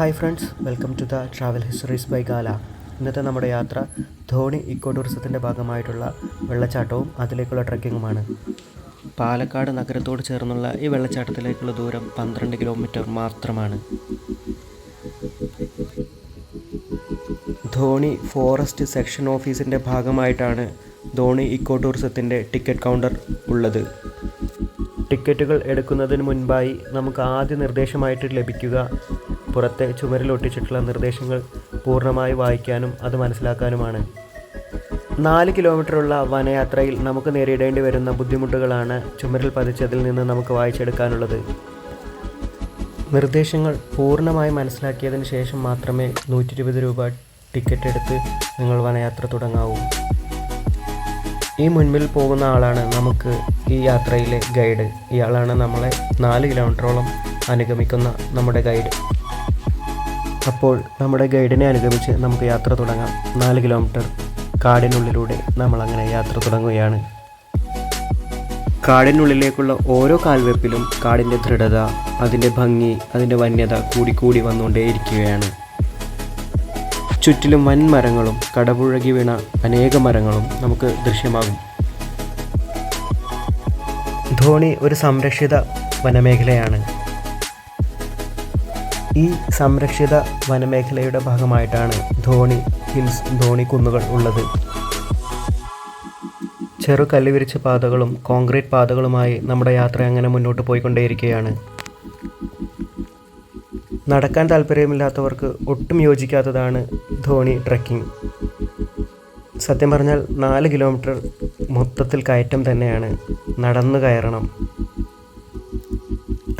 Hi friends welcome to the travel histories by Gala. ഇന്നത്തെ നമ്മുടെ യാത്ര ധോണി ഇക്കോ ടൂറിസത്തിന്റെ ഭാഗമായിട്ടുള്ള വെള്ളച്ചാട്ടവും അതിലേക്കുള്ള ട്രക്കിങ്ങുമാണ്. പാലക്കാട് നഗരത്തോട് ചേർന്നുള്ള ഈ വെള്ളച്ചാട്ടത്തിലേക്കുള്ള ദൂരം പന്ത്രണ്ട് കിലോമീറ്റർ മാത്രമാണ്. ധോണി ഫോറസ്റ്റ് സെക്ഷൻ ഓഫീസിന്റെ ഭാഗമായിട്ടാണ് ധോണി ഇക്കോ ടൂറിസത്തിന്റെ ടിക്കറ്റ് കൗണ്ടർ ഉള്ളത്. ടിക്കറ്റുകൾ എടുക്കുന്നതിന് മുൻപായി നമുക്ക് ആദ്യ നിർദ്ദേശമായിട്ട് ലഭിക്കുക പുറത്തെ ചുമരിൽ ഒട്ടിച്ചിട്ടുള്ള നിർദ്ദേശങ്ങൾ പൂർണമായി വായിക്കാനും അത് മനസ്സിലാക്കാനുമാണ്. നാല് കിലോമീറ്ററുള്ള വനയാത്രയിൽ നമുക്ക് നേരിടേണ്ടി വരുന്ന ബുദ്ധിമുട്ടുകളാണ് ചുമരിൽ പതിച്ചതിൽ നിന്ന് നമുക്ക് വായിച്ചെടുക്കാനുള്ളത്. നിർദ്ദേശങ്ങൾ പൂർണമായി മനസ്സിലാക്കിയതിന് ശേഷം മാത്രമേ നൂറ്റി ഇരുപത് രൂപ ടിക്കറ്റ് എടുത്ത് നിങ്ങൾ വനയാത്ര തുടങ്ങാവൂ. ഈ മുൻപിൽ പോകുന്ന ആളാണ് നമുക്ക് ഈ യാത്രയിലെ ഗൈഡ്. ഇയാളാണ് നമ്മളെ നാല് കിലോമീറ്ററോളം അനുഗമിക്കുന്ന നമ്മുടെ ഗൈഡ്. അപ്പോൾ നമ്മുടെ ഗൈഡിനെ അനുഗമിച്ച് നമുക്ക് യാത്ര തുടങ്ങാം. നാല് കിലോമീറ്റർ കാടിനുള്ളിലൂടെ നമ്മൾ അങ്ങനെ യാത്ര തുടങ്ങുകയാണ്. കാടിനുള്ളിലേക്കുള്ള ഓരോ കാൽവെപ്പിലും കാടിന്റെ ദൃഢത അതിന്റെ ഭംഗി അതിന്റെ വന്യത കൂടിക്കൂടി വന്നുകൊണ്ടേയിരിക്കുകയാണ്. ചുറ്റിലും വൻ മരങ്ങളും കടപുഴകി വീണ അനേക മരങ്ങളും നമുക്ക് ദൃശ്യമാകും. ധോണി ഒരു സംരക്ഷിത വനമേഖലയാണ്. ഈ സംരക്ഷിത വനമേഖലയുടെ ഭാഗമായിട്ടാണ് ധോണി ഹിൽസ് ധോണി കുന്നുകൾ ഉള്ളത്. ചെറു കല്ലുവിരിച്ച പാതകളും കോൺക്രീറ്റ് പാതകളുമായി നമ്മുടെ യാത്ര അങ്ങനെ മുന്നോട്ട് പോയിക്കൊണ്ടേയിരിക്കുകയാണ്. നടക്കാൻ താല്പര്യമില്ലാത്തവർക്ക് ഒട്ടും യോജിക്കാത്തതാണ് ധോണി ട്രക്കിംഗ്. സത്യം പറഞ്ഞാൽ നാല് കിലോമീറ്റർ മൊത്തത്തിൽ കയറ്റം തന്നെയാണ് നടന്നു കയറണം.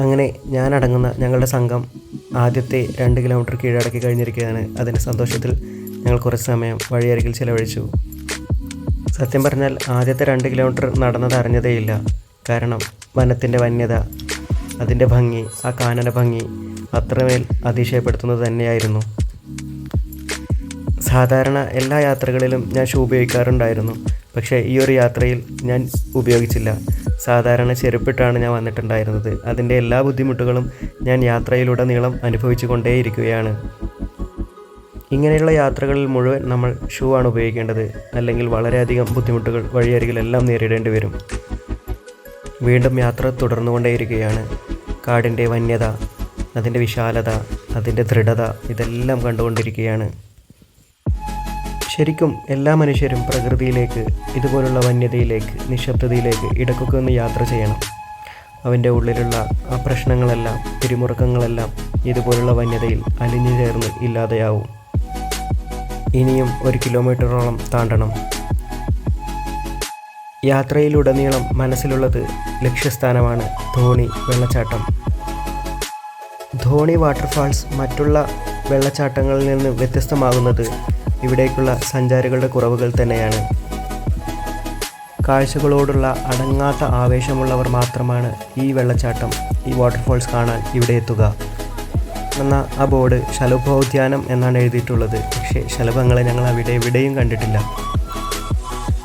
അങ്ങനെ ഞാനടങ്ങുന്ന ഞങ്ങളുടെ സംഘം ആദ്യത്തെ രണ്ട് കിലോമീറ്റർ കീഴടക്കി കഴിഞ്ഞിരിക്കുകയാണ്. അതിന്റെ സന്തോഷത്തിൽ ഞങ്ങൾ കുറച്ച് സമയം വഴിയരികിൽ ചിലവഴിച്ചു. സത്യം പറഞ്ഞാൽ ആദ്യത്തെ രണ്ട് കിലോമീറ്റർ നടന്നത് അറിഞ്ഞതേയില്ല. കാരണം വനത്തിന്റെ വന്യത അതിന്റെ ഭംഗി ആ കാനന ഭംഗി അത്രമേൽ അതിശയപ്പെടുത്തുന്നത് തന്നെയായിരുന്നു. സാധാരണ എല്ലാ യാത്രകളിലും ഞാൻ ഷൂ ഉപയോഗിക്കാറുണ്ടായിരുന്നു. പക്ഷേ ഈ ഒരു യാത്രയിൽ ഞാൻ ഉപയോഗിച്ചില്ല. സാധാരണ ചെരുപ്പിട്ടാണ് ഞാൻ വന്നിട്ടുണ്ടായിരുന്നത്. അതിന്റെ എല്ലാ ബുദ്ധിമുട്ടുകളും ഞാൻ യാത്രയിലുടനീളം അനുഭവിച്ചു കൊണ്ടേയിരിക്കുകയാണ് ഇങ്ങനെയുള്ള യാത്രകളിൽ മുഴുവൻ നമ്മൾ ഷൂ ആണ് ഉപയോഗിക്കേണ്ടത്. അല്ലെങ്കിൽ വളരെയധികം ബുദ്ധിമുട്ടുകൾ വഴിയരികിലെല്ലാം നേരിടേണ്ടി വരും. വീണ്ടും യാത്ര തുടർന്നുകൊണ്ടേയിരിക്കുകയാണ്. കാടിന്റെ വന്യത അതിന്റെ വിശാലത അതിന്റെ ദൃഢത ഇതെല്ലാം കണ്ടുകൊണ്ടിരിക്കുകയാണ്. ശരിക്കും എല്ലാ മനുഷ്യരും പ്രകൃതിയിലേക്ക് ഇതുപോലുള്ള വന്യതയിലേക്ക് നിശബ്ദതയിലേക്ക് ഇടക്കൊക്കെ ഒന്ന് യാത്ര ചെയ്യണം. അവന്റെ ഉള്ളിലുള്ള ആ പ്രശ്നങ്ങളെല്ലാം പിരിമുറുക്കങ്ങളെല്ലാം ഇതുപോലുള്ള വന്യതയിൽ അലിഞ്ഞു ചേർന്ന് ഇല്ലാതെയാവും. ഇനിയും ഒരു കിലോമീറ്ററോളം താണ്ടണം. യാത്രയിലുടനീളം മനസ്സിലുള്ളത് ലക്ഷ്യസ്ഥാനമാണ് ധോണി വെള്ളച്ചാട്ടം. ധോണി വാട്ടർഫാൾസ് മറ്റുള്ള വെള്ളച്ചാട്ടങ്ങളിൽ നിന്ന് വ്യത്യസ്തമാകുന്നത് ഇവിടേക്കുള്ള സഞ്ചാരികളുടെ കുറവുകൾ തന്നെയാണ്. കാഴ്ചകളോടുള്ള അടങ്ങാത്ത ആവേശമുള്ളവർ മാത്രമാണ് ഈ വെള്ളച്ചാട്ടം ഈ വാട്ടർഫോൾസ് കാണാൻ ഇവിടെ എത്തുക. എന്നാൽ ആ ബോർഡ് ശലഭോദ്യാനം എന്നാണ് എഴുതിയിട്ടുള്ളത്. പക്ഷേ ശലഭങ്ങളെ ഞങ്ങൾ അവിടെ എവിടെയും കണ്ടിട്ടില്ല.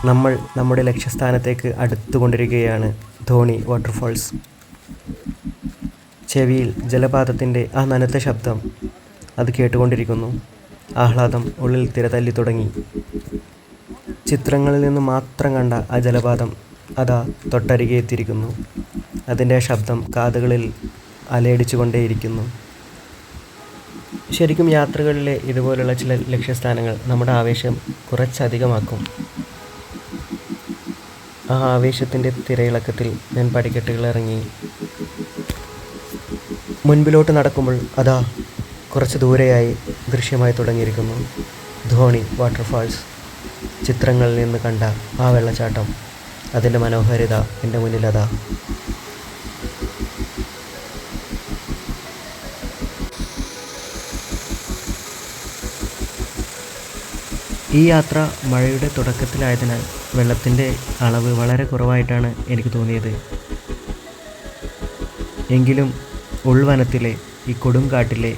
നമ്മൾ നമ്മുടെ ലക്ഷ്യസ്ഥാനത്തേക്ക് അടുത്തുകൊണ്ടിരിക്കുകയാണ് ധോണി വാട്ടർഫോൾസ് ചെവിയിൽ ജലപാതത്തിന്റെ ആ നനത്ത ശബ്ദം അത് കേട്ടുകൊണ്ടിരിക്കുന്നു. ആഹ്ലാദം ഉള്ളിൽ തിരതല്ലി തുടങ്ങി. ചിത്രങ്ങളിൽ നിന്ന് മാത്രം കണ്ട ആ ജലപാതം അതാ തൊട്ടരികെ എത്തിയിരിക്കുന്നു. അതിന്റെ ശബ്ദം കാതുകളിൽ അലയടിച്ചുകൊണ്ടേയിരിക്കുന്നു. ശരിക്കും യാത്രകളിലെ ഇതുപോലുള്ള ചില ലക്ഷ്യസ്ഥാനങ്ങൾ നമ്മുടെ ആവേശം കുറച്ചധികമാക്കും. ആ ആവേശത്തിന്റെ തിരയിളക്കത്തിൽ ഞാൻ പടിക്കെട്ടുകൾ ഇറങ്ങി മുൻപിലോട്ട് നടക്കുമ്പോൾ അതാ കുറച്ച് ദൂരെയായി ദൃശ്യമായി തുടങ്ങിയിരിക്കുന്നു. ധോണി വാട്ടർഫാൾസ് ചിത്രങ്ങളിൽ നിന്ന് കണ്ട ആ വെള്ളച്ചാട്ടം അതിന്റെ മനോഹാരിത എന്റെ മുന്നിലതാ. ഈ യാത്ര മഴയുടെ തുടക്കത്തിലായതിനാൽ വെള്ളത്തിന്റെ അളവ് വളരെ കുറവായിട്ടാണ് എനിക്ക് തോന്നിയത്. എങ്കിലും ഉൾവനത്തിലെ ഈ കൊടുങ്കാട്ടിലെ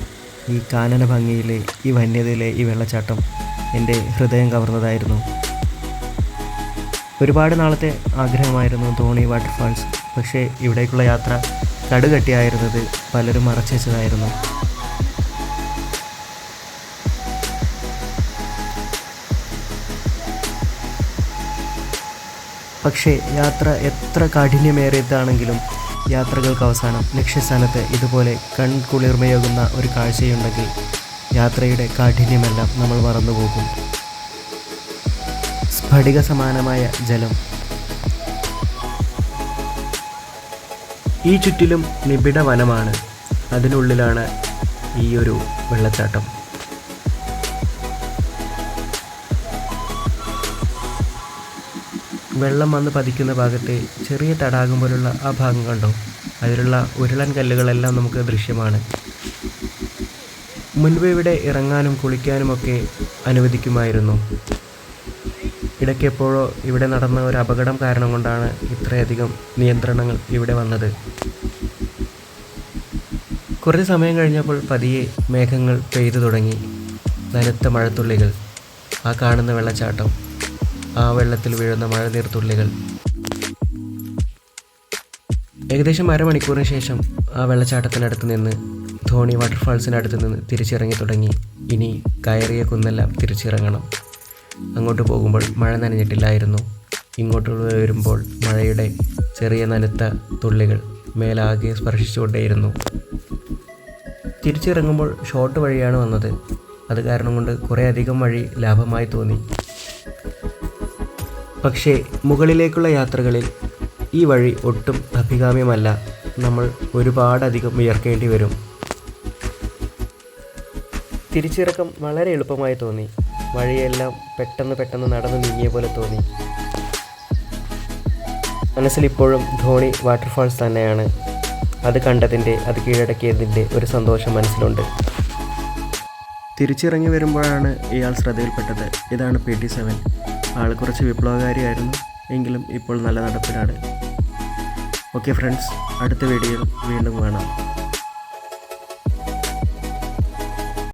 ഈ കാനന ഭംഗിയിലെ ഈ വന്യതയിലെ ഈ വെള്ളച്ചാട്ടം എന്റെ ഹൃദയം കവർന്നതായിരുന്നു. ഒരുപാട് നാളത്തെ ആഗ്രഹമായിരുന്നു ധോണി വാട്ടർഫാൾസ് പക്ഷേ ഇവിടേക്കുള്ള യാത്ര കടുകട്ടിയായിരുന്നത് പലരും മറച്ചുവെച്ചതായിരുന്നു പക്ഷേ യാത്ര എത്ര കാഠിന്യമേറിയതാണെങ്കിലും യാത്രകൾക്ക് അവസാനം ലക്ഷ്യസ്ഥാനത്ത് ഇതുപോലെ കൺകുളിർമയാകുന്ന ഒരു കാഴ്ചയുണ്ടെങ്കിൽ യാത്രയുടെ കാഠിന്യമെല്ലാം നമ്മൾ മറന്നുപോകും. സ്ഫടിക സമാനമായ ജലം. ഈ ചുറ്റിലും നിബിഡ വനമാണ്. അതിനുള്ളിലാണ് ഈ ഒരു വെള്ളച്ചാട്ടം. വെള്ളം വന്ന് പതിക്കുന്ന ഭാഗത്തെ ചെറിയ തടാകം പോലുള്ള ആ ഭാഗം കണ്ടോ? അതിലുള്ള ഉരുളൻ കല്ലുകളെല്ലാം നമുക്ക് ദൃശ്യമാണ്. മുൻപ് ഇവിടെ ഇറങ്ങാനും കുളിക്കാനുമൊക്കെ അനുവദിക്കുമായിരുന്നു. ഇടയ്ക്കെപ്പോഴോ ഇവിടെ നടന്ന ഒരു അപകടം കാരണം കൊണ്ടാണ് ഇത്രയധികം നിയന്ത്രണങ്ങൾ ഇവിടെ വന്നത്. കുറേ സമയം കഴിഞ്ഞപ്പോൾ പതിയെ മേഘങ്ങൾ പെയ്തു തുടങ്ങി. നനുത്ത മഴത്തുള്ളികൾ. ആ കാണുന്ന വെള്ളച്ചാട്ടം. ആ വെള്ളത്തിൽ വീഴുന്ന മഴനീർത്തുള്ളികൾ ഏകദേശം അരമണിക്കൂറിന് ശേഷം ആ വെള്ളച്ചാട്ടത്തിനടുത്ത് നിന്ന് ധോണി വാട്ടർഫാൾസിനടുത്ത് നിന്ന് തിരിച്ചിറങ്ങി തുടങ്ങി. ഇനി കയറിയ കുന്നെല്ലാം തിരിച്ചിറങ്ങണം. അങ്ങോട്ട് പോകുമ്പോൾ മഴ നനഞ്ഞിട്ടില്ലായിരുന്നു. ഇങ്ങോട്ട് വരുമ്പോൾ മഴയുടെ ചെറിയ നനുത്ത തുള്ളികൾ മേലാകെ സ്പർശിച്ചുകൊണ്ടേയിരുന്നു. തിരിച്ചിറങ്ങുമ്പോൾ ഷോർട്ട് വഴിയാണ് വന്നത്. അത് കാരണം കൊണ്ട് കുറേയധികം വഴി ലാഭമായി തോന്നി. പക്ഷേ മുകളിലേക്കുള്ള യാത്രകളിൽ ഈ വഴി ഒട്ടും അഭികാമ്യമല്ല. നമ്മൾ ഒരുപാടധികം ഉയർക്കേണ്ടി വരും. തിരിച്ചിറക്കം വളരെ എളുപ്പമായി തോന്നി. വഴിയെല്ലാം പെട്ടെന്ന് പെട്ടെന്ന് നടന്നു നീങ്ങിയ പോലെ തോന്നി. മനസ്സിലിപ്പോഴും ധോണി വാട്ടർഫാൾസ് തന്നെയാണ്. അത് കണ്ടതിന്റെ അത് കീഴടക്കിയതിന്റെ ഒരു സന്തോഷം മനസ്സിലുണ്ട്. തിരിച്ചിറങ്ങി വരുമ്പോഴാണ് ഇയാൾ ശ്രദ്ധയിൽപ്പെട്ടത്. ഇതാണ് പി ടി സെവൻ. ആൾ കുറച്ച് വിപ്ലവകാരിയായിരുന്നു. എങ്കിലും ഇപ്പോൾ നല്ല നടപ്പിലാണ്. ഓക്കെ ഫ്രണ്ട്സ് അടുത്ത വീഡിയോയിൽ വീണ്ടും കാണാം.